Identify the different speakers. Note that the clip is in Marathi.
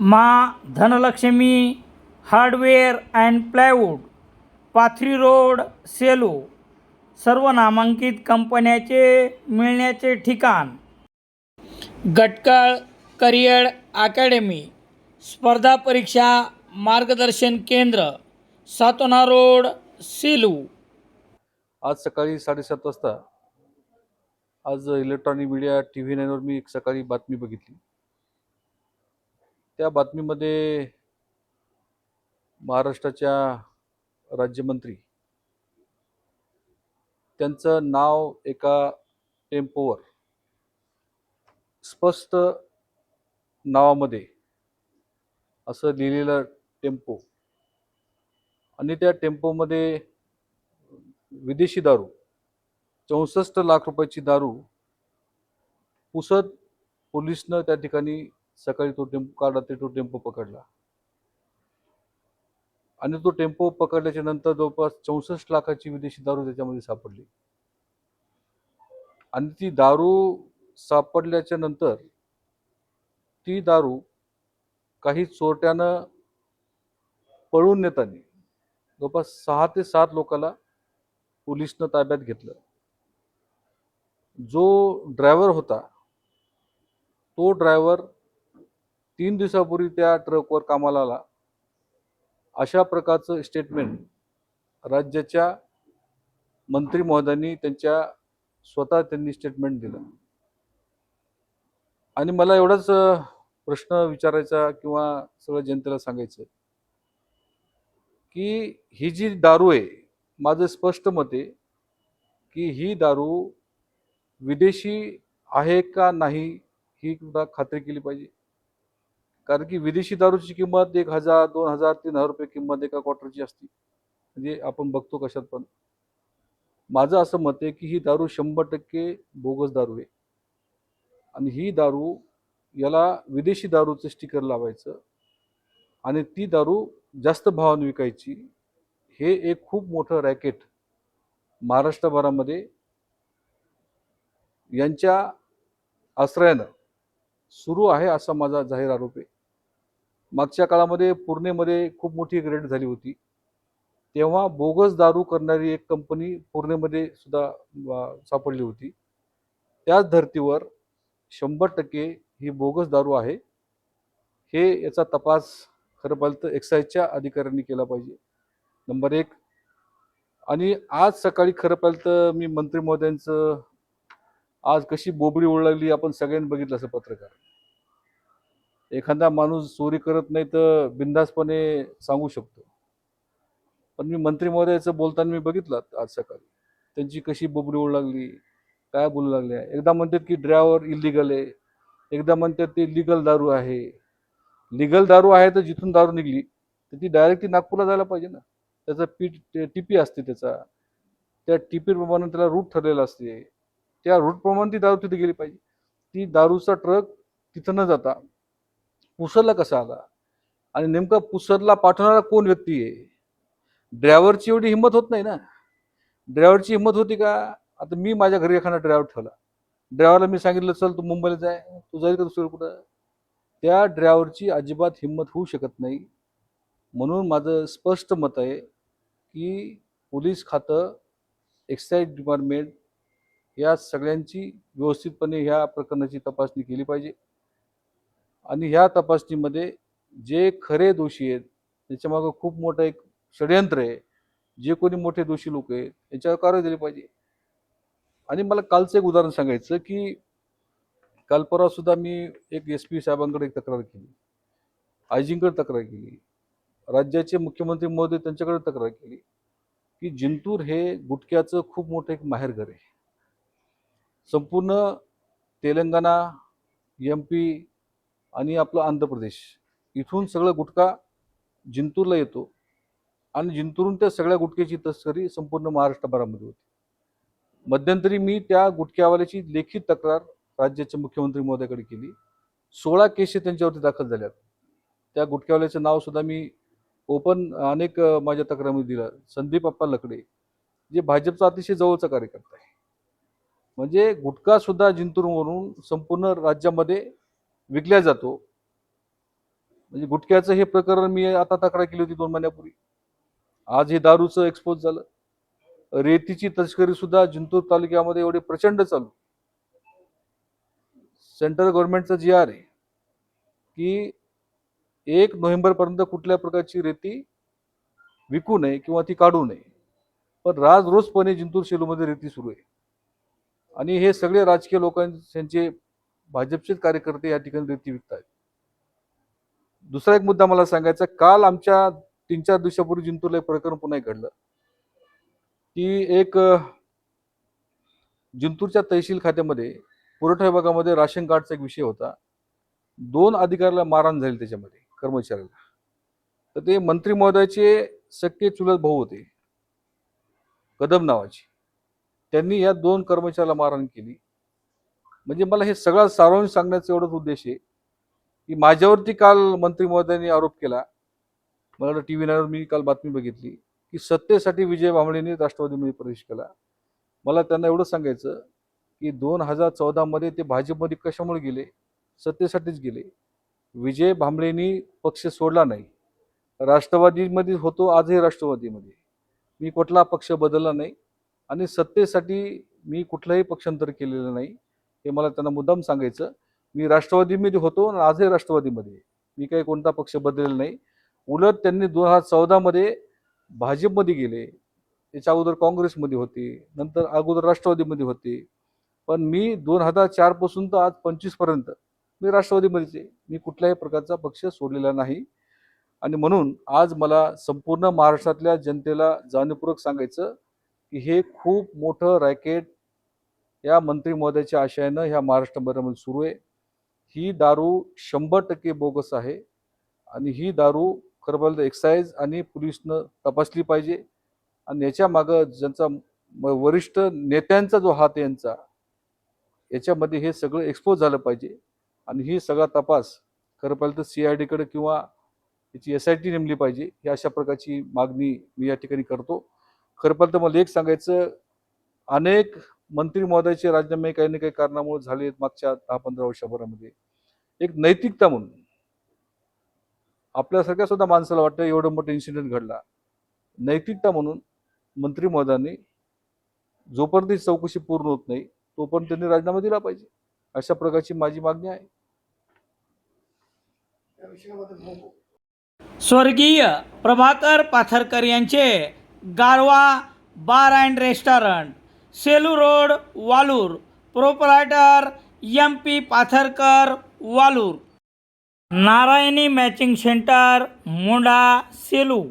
Speaker 1: मा Dhanlaxmi hardware and plywood Pathri road Selu सर्व नामांकित कंपन्याचे मिळण्याचे ठिकाण. गटकळ करिअर अकॅडमी स्पर्धा परीक्षा मार्गदर्शन केंद्र सातोना रोड सेलू.
Speaker 2: आज सकाळी साडेसात वाजता आज इलेक्ट्रॉनिक मीडिया टी व्ही नाईनवर मी एक सकाळी बातमी बघितली. त्या बातमीमध्ये महाराष्ट्राच्या राज्यमंत्री त्यांचं नाव एका टेम्पोवर. स्पष्ट नावामध्ये असं लिहिलेलं टेम्पो. आणि त्या टेम्पोमध्ये विदेशी दारू चौसष्ट लाख रुपयाची दारू पुसत पोलिसनं त्या ठिकाणी सकाळी तो टेम्पो काढला ते तो टेम्पो पकडला. आणि तो टेम्पो पकडल्याच्या नंतर जवळपास चौसष्ट लाखाची विदेशी दारू त्याच्यामध्ये सापडली. आणि ती दारू सापडल्याच्या नंतर ती दारू काही चोरट्यानं पळून नेताना जवळपास सहा ते सात लोकाला पोलिसनं ताब्यात घेतलं. जो ड्रायव्हर होता तो ड्रायव्हर तीन दिवसापूर्वी त्या ट्रकवर कामाला आला. अशा प्रकारचं स्टेटमेंट राज्याच्या मंत्री महोदयांनी त्यांच्या स्वतः त्यांनी स्टेटमेंट दिलं. आणि मला एवढाच प्रश्न विचारायचा किंवा सगळं जनतेला सांगायचं की ही जी दारू आहे माझं स्पष्ट मत आहे की ही दारू विदेशी आहे का नाही ही सुद्धा खात्री केली पाहिजे. कारण की विदेशी दारूची किंमत एक हजार दोन हजार तीन हजार रुपये किंमत एका क्वार्टरची असते. म्हणजे आपण बघतो कशात पण. माझं असं मत आहे की ही दारू शंभर टक्के बोगस दारू आहे. आणि ही दारू याला विदेशी दारूचं स्टिकर लावायचं आणि ती दारू जास्त भावानं विकायची हे एक खूप मोठं रॅकेट महाराष्ट्रभरामध्ये यांच्या आश्रयानं सुरू आहे असा माझा जाहीर आरोप आहे. मागच्या काळामध्ये पूर्णेमध्ये खूप मोठी एक रेड झाली होती. तेव्हा बोगस दारू करणारी एक कंपनी पूर्णेमध्ये सुद्धा सापडली होती. त्याच धर्तीवर शंभर टक्के ही बोगस दारू आहे. हे याचा तपास खरं पाहिलं तर एक्साईजच्या अधिकाऱ्यांनी केला पाहिजे. नंबर एक. आणि आज सकाळी खरं पाहिलं तर मी मंत्री महोदयांचं आज कशी बोबडी ओढ आपण सगळ्यांनी बघितलं असं पत्रकार. एखादा माणूस चोरी करत नाही तर बिंदासपणे सांगू शकतो. पण मी मंत्री महोदयाचं बोलताना मी बघितलं आज सकाळी. त्यांची कशी बोबडी ओढ लागली काय बोलू लागले एकदा म्हणतात की ड्रायव्हर इलिगल आहे. एकदा म्हणतात ते लिगल दारू आहे. लिगल दारू आहे तर जिथून दारू निघली तर ती डायरेक्ट ती नागपूरला जायला पाहिजे ना. त्याचा पी टीपी असते त्याचा. त्या टीपीप्रमाणे त्याला रूट ठरलेला असते. त्या रूटप्रमाणे ती दारू तिथे गेली पाहिजे. ती दारूचा ट्रक तिथं न जाता. पुसरला कसा आला आणि नेमका पुसरला पाठवणारा कोण व्यक्ती आहे? ड्रायव्हरची एवढी हिंमत होत नाही ना? ड्रायव्हरची हिंमत होती का? आता मी माझ्या घरी एखादा ड्रायव्हर ठेवला. ड्रायव्हरला मी सांगितलं चल तू मुंबईला जाय. तू जाईल का दुसरीकडे कुठं? त्या ड्रायव्हरची अजिबात हिंमत होऊ शकत नाही. म्हणून माझं स्पष्ट मत आहे की पोलीस खातं एक्साईज डिपार्टमेंट या सगळ्यांची व्यवस्थितपणे ह्या प्रकरणाची तपासणी केली पाहिजे. आणि ह्या तपासणीमध्ये जे खरे दोषी आहेत त्याच्यामागं खूप मोठं एक षडयंत्र आहे. जे कोणी मोठे दोषी लोक आहेत यांच्यावर कारवाई दिली पाहिजे. आणि मला कालचं एक उदाहरण सांगायचं की काल सुद्धा मी एक एस पी साहेबांकडे एक तक्रार केली. आयजींकडे तक्रार केली. राज्याचे मुख्यमंत्री महोदय त्यांच्याकडे तक्रार केली की जिंतूर हे गुटख्याचं खूप मोठं एक माहेरघर आहे. संपूर्ण तेलंगणा एम पी आणि आपलं आंध्र प्रदेश. इथून सगळं गुटखा जिंतूरला येतो आणि जिंतूरून त्या सगळ्या गुटख्याची तस्करी संपूर्ण महाराष्ट्रभरामध्ये होती. मध्यंतरी मी त्या गुटख्यावाल्याची लेखी तक्रार राज्याचे मुख्यमंत्री महोदयाकडे केली. सोळा केसेस त्यांच्यावरती दाखल झाल्यात. त्या गुटख्यावाल्याचं नाव सुद्धा मी ओपन अनेक माझ्या तक्रारीमध्ये दिलं. संदीप अप्पा लकडे जे भाजपचा अतिशय जवळचा कार्यकर्ता आहे. म्हणजे गुटखा सुद्धा जिंतूरवरून संपूर्ण राज्यामध्ये विकल्या जातो. म्हणजे गुटख्याचं हे प्रकरण मी आता तक्रार केली होती दोन महिन्यापूर्वी. आज हे दारूचं एक्सपोज झालं. रेतीची तस्करी सुद्धा जिंतूर तालुक्यामध्ये एवढे प्रचंड चालू. सेंट्रल गव्हर्नमेंटचं जी आर आहे. की एक नोव्हेंबरपर्यंत कुठल्या प्रकारची रेती विकू नये किंवा ती काढू नये. पण राज रोजपणे जिंतूर शेलूमध्ये रेती सुरू आहे. आणि हे सगळे राजकीय लोकांचे भाजपचेच कार्यकर्ते या ठिकाणी रेती विकत आहेत दुसरा एक मुद्दा मला सांगायचा काल आमच्या तीन चार दिवसापूर्वी जिंतूरला एक प्रकरण पुन्हा घडलं. की एक जिंतूरच्या तहसील खात्यामध्ये पुरवठा विभागामध्ये राशन कार्डचा एक विषय होता. दोन अधिकाऱ्याला मारहाण झाली त्याच्यामध्ये कर्मचाऱ्याला. तर ते मंत्री महोदयाचे सक्के चुलत भाऊ होते. कदम नावाचे. त्यांनी या दोन कर्मचाऱ्याला मारहाण केली. म्हणजे मला हे सगळं सारांश सांगण्याचा एवढंच उद्देश आहे की माझ्यावरती काल मंत्री महोदयांनी आरोप केला. मला वाटतं टी व्ही नाईनवर मी काल बातमी बघितली की सत्तेसाठी विजय भांबळेंनी राष्ट्रवादीमध्ये प्रवेश केला. मला त्यांना एवढं सांगायचं की दोन हजार चौदामध्ये ते भाजपमध्ये कशामुळे गेले? सत्तेसाठीच गेले. विजय भांबळेंनी पक्ष सोडला नाही. राष्ट्रवादीमध्ये होतो आजही राष्ट्रवादीमध्ये. मी कुठला पक्ष बदलला नाही. आणि सत्तेसाठी मी कुठलंही पक्षांतर केलेलं नाही. हे मला त्यांना मुद्दाम सांगायचं. मी राष्ट्रवादीमध्ये होतो आणि आजही राष्ट्रवादीमध्ये मी काही कोणता पक्ष बदललेला नाही. उलट त्यांनी दोन हजार चौदामध्ये भाजपमध्ये गेले. त्याच्या अगोदर काँग्रेसमध्ये होते. नंतर अगोदर राष्ट्रवादीमध्ये होते. पण मी दोन हजार चारपासून तर आज पंचवीसपर्यंत मी राष्ट्रवादीमध्येच आहे. मी कुठल्याही प्रकारचा पक्ष सोडलेला नाही. आणि म्हणून आज मला संपूर्ण महाराष्ट्रातल्या जनतेला जाणीवपूर्वक सांगायचं की हे खूप मोठं रॅकेट या मंत्री महोदयाच्या आशयानं ह्या महाराष्ट्रभरामध्ये सुरू आहे. ही दारू शंभर टक्के बोगस आहे आणि ही दारू खरं पाहिलं तर एक्साईज आणि पोलिसनं तपासली पाहिजे. आणि याच्या मागं ज्यांचा म- वरिष्ठ नेत्यांचा जो हात यांचा याच्यामध्ये हे सगळं एक्सपोज झालं पाहिजे. आणि ही सगळा तपास खरं पाहिलं तर सी आय डीकडे किंवा याची एस आय टी नेमली पाहिजे ही अशा प्रकारची मागणी मी या ठिकाणी करतो. खरं पाहिलं तर मला एक सांगायचं अनेक मंत्री महोदयाचे राजीनामे काही ना काही कारणामुळे झाले आहेत मागच्या दहा पंधरा वर्षाभरामध्ये. एक नैतिकता म्हणून. आपल्यासारख्या सुद्धा माणसाला वाटतं एवढं मोठं इन्सिडेंट घडला. नैतिकता म्हणून मंत्री महोदयांनी जोपर्यंत चौकशी पूर्ण होत नाही तोपर्यंत त्यांनी राजीनामा दिला पाहिजे. अशा प्रकारची माझी मागणी आहे.
Speaker 1: स्वर्गीय प्रभाकर पाथरकर यांचे Garva bar and restaurant. Selu road Walur. Proprietor M P Patharkar Walur. Narayani matching centre Monda Selu.